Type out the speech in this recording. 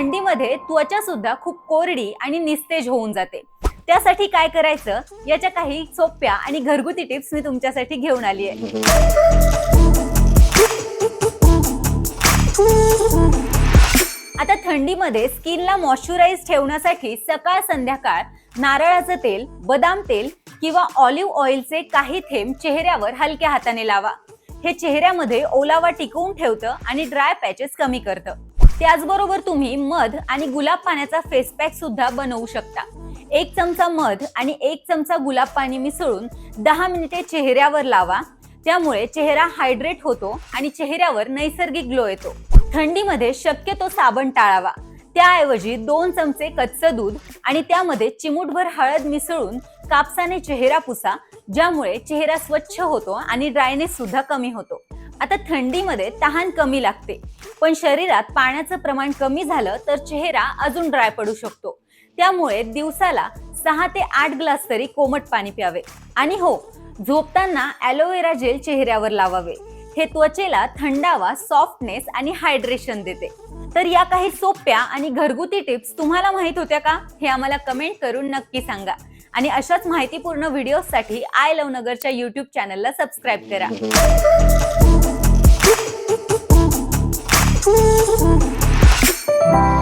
थंडीमध्ये त्वचा सुद्धा खूप कोरडी आणि निस्तेज होऊन जाते. त्यासाठी काय करायचं? याच्या काही सोप्या आणि घरगुती टिप्स मी तुमच्यासाठी घेऊन आली आहे. आता थंडीमध्ये स्किनला मॉइश्चराईज ठेवण्यासाठी सकाळ संध्याकाळ नारळाचं तेल बदाम तेल किंवा ऑलिव्ह ऑइलचे काही थेंब चेहऱ्यावर हलक्या हाताने लावा. हे चेहऱ्यामध्ये ओलावा टिकवून ठेवतं आणि ड्राय पॅचेस कमी करतं. त्याचबरोबर तुम्ही मध आणि गुलाब पाण्याचा फेस पॅक सुद्धा बनवू शकता. एक चमचा मध आणि एक चमचा गुलाब पाणी मिसळून दहा मिनिटे चेहऱ्यावर लावा. त्यामुळे चेहरा हायड्रेट होतो आणि चेहऱ्यावर नैसर्गिक ग्लो येतो. थंडीमध्ये शक्यतो साबण टाळावा. त्याऐवजी दोन चमचे कच्चं दूध आणि त्यामध्ये चिमूटभर हळद मिसळून कापसाने चेहरा पुसा ज्यामुळे चेहरा स्वच्छ होतो आणि ड्रायनेस सुद्धा कमी होतो. आता थंडीमध्ये तहान कमी लागते. पण शरीरात पाण्याचं प्रमाण कमी झालं तर चेहरा अजून ड्राय पडू शकतो. त्यामुळे दिवसाला सहा ते आठ ग्लास तरी कोमट पाणी प्यावे. आणि हो झोपताना ॲलोवेरा जेल चेहऱ्यावर लावावे. हे त्वचेला थंडावा सॉफ्टनेस आणि हायड्रेशन देते. तर या काही सोप्या आणि घरगुती टिप्स तुम्हाला माहीत होत्या का? हे आम्हाला कमेंट करून नक्की सांगा. आणि अशाच माहितीपूर्ण व्हिडिओसाठी आय लव नगरच्या युट्यूब चॅनलला सबस्क्राईब करा. Thank you.